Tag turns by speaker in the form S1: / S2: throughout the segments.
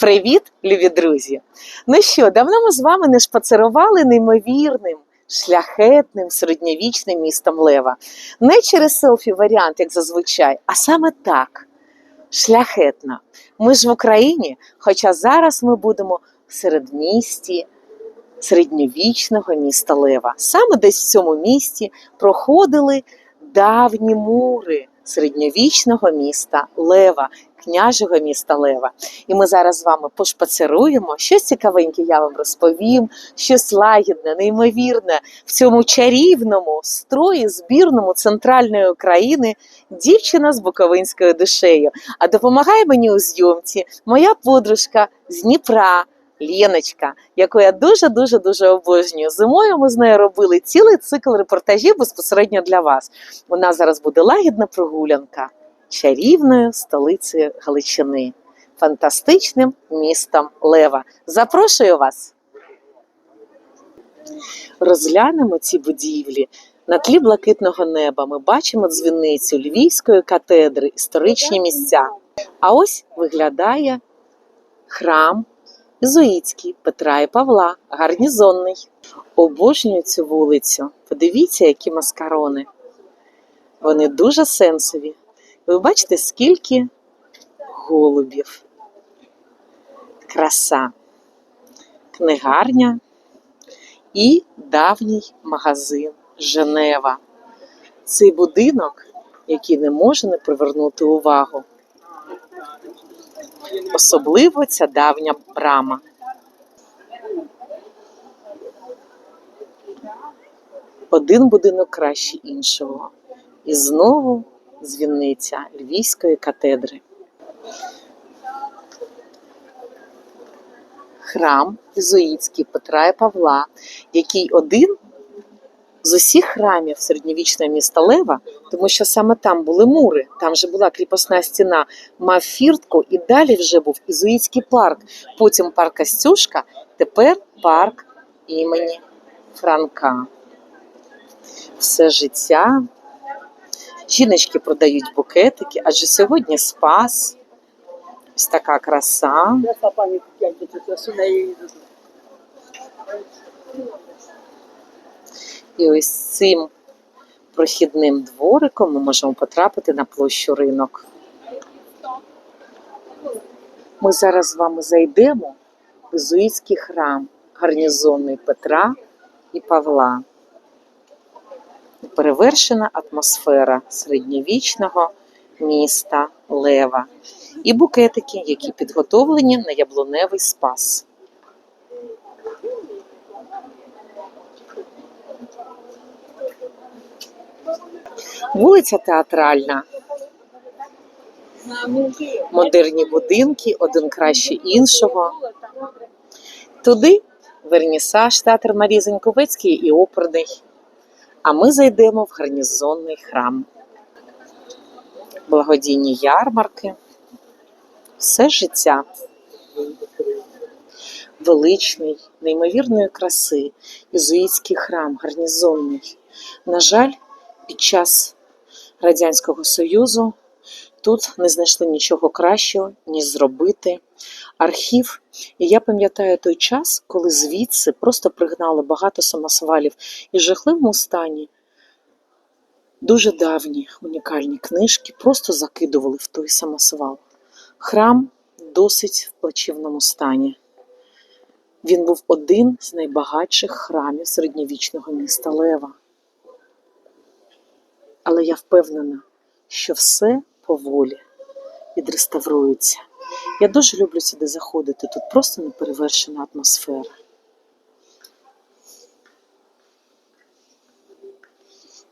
S1: Привіт, любі друзі! Ну що, давно ми з вами не шпацерували неймовірним, шляхетним середньовічним містом Лева. Не через селфі варіант, як зазвичай, а саме так. Шляхетно. Ми ж в Україні, хоча зараз ми будемо в середмісті середньовічного міста Лева. Саме десь в цьому місті проходили давні мури середньовічного міста Лева, княжого міста Лева. І ми зараз з вами пошпацеруємо. Щось цікавеньке я вам розповім, щось лагідне, неймовірне в цьому чарівному строї збірному центральної України дівчина з буковинською душею. А допомагає мені у зйомці моя подружка з Дніпра. Леночка, яку я дуже дуже дуже обожнюю. Зимою ми з нею робили цілий цикл репортажів безпосередньо для вас. У нас зараз буде лагідна прогулянка чарівною столицею Галичини, фантастичним містом Лева. Запрошую вас. Розглянемо ці будівлі. На тлі блакитного неба ми бачимо дзвіницю Львівської катедри, історичні місця. А ось виглядає храм Ізуїцький Петра і Павла, гарнізонний. Обожнюю цю вулицю. Подивіться, які маскарони. Вони дуже сенсові. Ви бачите, скільки голубів. Краса, книгарня і давній магазин Женева. Цей будинок, який не може не привернути увагу. Особливо ця давня брама. Один будинок краще іншого. І знову дзвіниця Львівської катедри. Храм Ізуїцький Петра і Павла, який один з усіх храмів середньовічного міста Лева, тому що саме там були мури, там же була кріпосна стіна, мав фіртку, і далі вже був Ізуїцький парк, потім парк Костюшка, тепер парк імені Франка. Все життя. Жіночки продають букетики, адже сьогодні спас. Ось така краса. І ось цим прохідним двориком ми можемо потрапити на площу ринок. Ми зараз з вами зайдемо в Ізуїцький храм гарнізонний Петра і Павла. Перевершена атмосфера середньовічного міста Лева і букетики, які підготовлені на яблуневий спас. Вулиця Театральна. Модерні будинки, один краще іншого. Туди вернісаж театр Марії Заньковецький і оперний. А ми зайдемо в гарнізонний храм. Благодійні ярмарки. Все життя. Величний, неймовірної краси, ізуїцький храм, гарнізонний. На жаль, під час Радянського Союзу тут не знайшли нічого кращого, ніж зробити архів. І я пам'ятаю той час, коли звідси просто пригнали багато самосвалів і жахливому стані. Дуже давні унікальні книжки просто закидували в той самосвал. Храм досить в плачевному стані. Він був один з найбагатших храмів середньовічного міста Лева. Але я впевнена, що все поволі відреставрується. Я дуже люблю сюди заходити. Тут просто неперевершена атмосфера.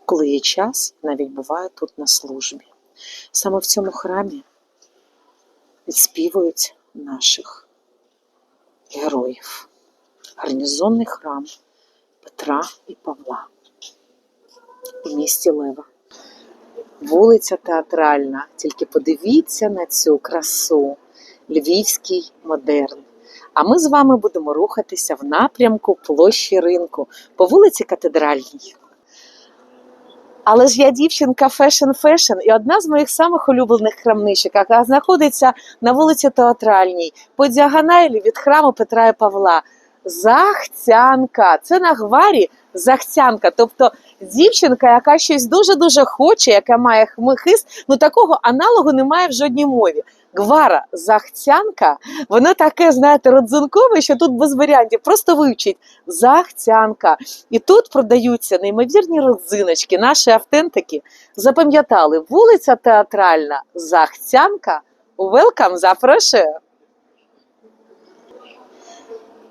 S1: Коли є час, навіть буваю тут на службі. Саме в цьому храмі відспівують наших героїв. Гарнізонний храм Петра і Павла у місті Лева. Вулиця Театральна. Тільки подивіться на цю красу. Львівський модерн. А ми з вами будемо рухатися в напрямку площі ринку по вулиці Катедральній. Але ж я дівчинка фешн-фешн, і одна з моїх самих улюблених крамничок, яка знаходиться на вулиці Театральній, по діагоналі від храму Петра і Павла. Захцянка. Це на гварі захцянка. Тобто дівчинка, яка щось дуже-дуже хоче, яка має хмихист, ну такого аналогу немає в жодній мові. Гвара захцянка, воно таке, знаєте, родзинкове, що тут без варіантів. Просто вивчіть захцянка. І тут продаються неймовірні родзиночки, наші автентики. Запам'ятали, вулиця театральна, захцянка. Велкам, запрошую.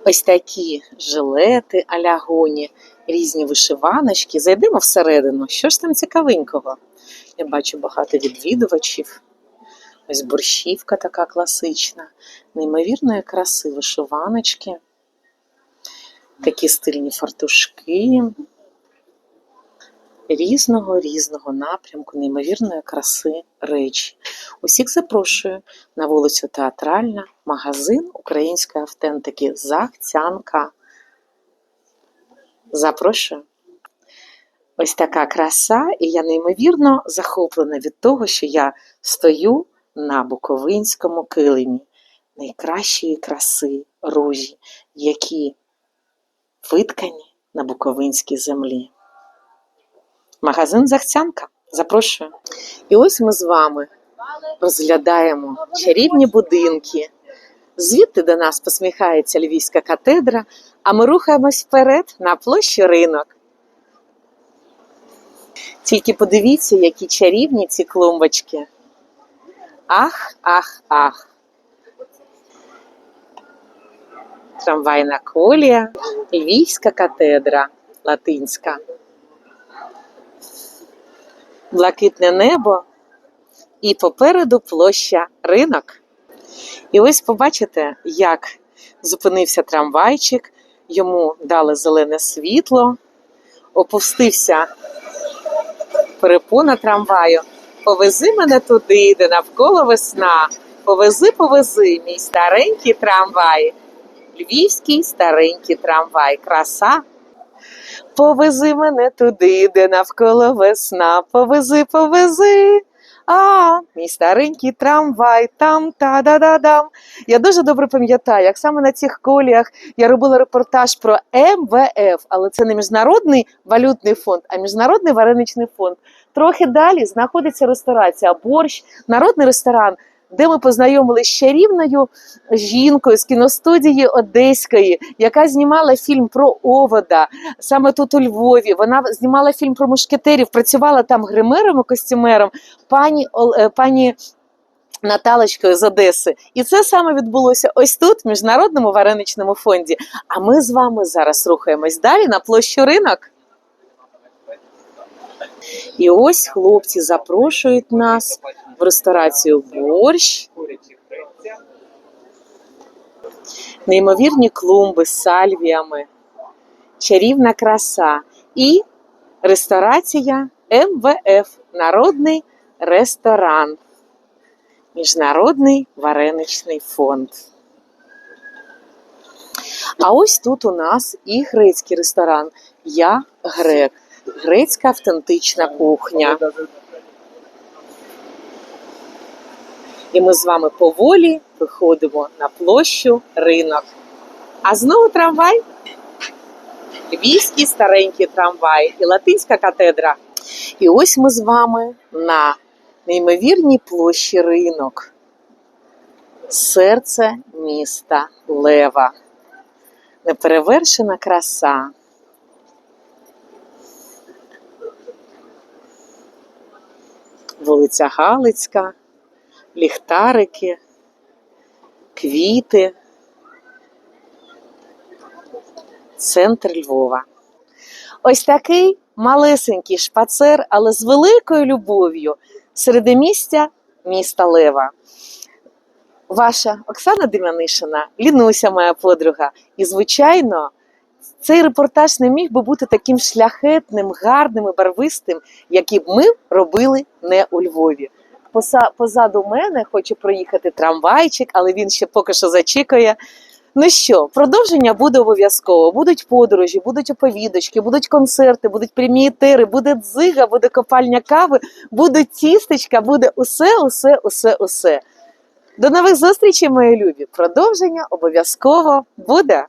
S1: Ось такі жилети аля гоні, різні вишиваночки. Зайдемо всередину. Що ж там цікавенького? Я бачу багато відвідувачів. Ось борщівка така класична, неймовірної краси вишиваночки, такі стильні фартушки різного різного напрямку, неймовірної краси речі. Усіх запрошую на вулицю Театральна, магазин української автентики Захцянка. Запрошую. Ось така краса, і я неймовірно захоплена від того, що я стою на Буковинському килимі найкращої краси ружі, які виткані на Буковинській землі. Магазин Захцянка. Запрошую. І ось ми з вами розглядаємо чарівні будинки. Звідти до нас посміхається Львівська катедра, а ми рухаємось вперед на площу ринок. Тільки подивіться, які чарівні ці клумбочки. Ах, ах, ах. Трамвайна колія, Львівська катедра латинська. Блакитне небо і попереду площа ринок. І ось побачите, як зупинився трамвайчик, йому дали зелене світло, опустився перепона трамваю. Повези мене туди, де навколо весна. Повези, повези, мій старенький трамвай. Львівський старенький трамвай. Краса. Повези мене туди, де навколо весна. Повези, повези. А, мій старенький трамвай, там та да да дам. Я дуже добре пам'ятаю, як саме на цих коліях я робила репортаж про МВФ, але це не міжнародний валютний фонд, а міжнародний вареничний фонд. Трохи далі знаходиться ресторація Борщ, народний ресторан, де ми познайомилися з чарівною жінкою з кіностудії Одеської, яка знімала фільм про овода саме тут у Львові. Вона знімала фільм про мушкетерів, працювала там гримером і костюмером, пані, е, пані Наталочкою з Одеси. І це саме відбулося ось тут, в міжнародному вареничному фонді. А ми з вами зараз рухаємось далі на площу ринок. І ось хлопці запрошують нас ресторацію борщ. Неймовірні клумби з сальвіями, чарівна краса і ресторація МВФ Народний ресторан. Міжнародний вареничний фонд. А ось тут у нас і грецький ресторан. Я грек. Грецька автентична кухня. І ми з вами поволі виходимо на площу ринок. А знову трамвай. Львівський старенький трамвай і латинська катедра. І ось ми з вами на неймовірній площі ринок. Серце міста Лева. Неперевершена краса. Вулиця Галицька, ліхтарики, квіти. Центр Львова. Ось такий малесенький шпацер, але з великою любов'ю середмістя міста Лева. Ваша Оксана Дем'янишина, Лінуся, моя подруга. І, звичайно, цей репортаж не міг би бути таким шляхетним, гарним і барвистим, який б ми робили не у Львові. Позаду мене хоче проїхати трамвайчик, але він ще поки що зачікає. Ну що, продовження буде обов'язково. Будуть подорожі, будуть оповідочки, будуть концерти, будуть прямі етери, буде дзига, буде копальня кави, буде тістечка, буде усе, усе, усе, усе. До нових зустрічей, мої любі. Продовження обов'язково буде.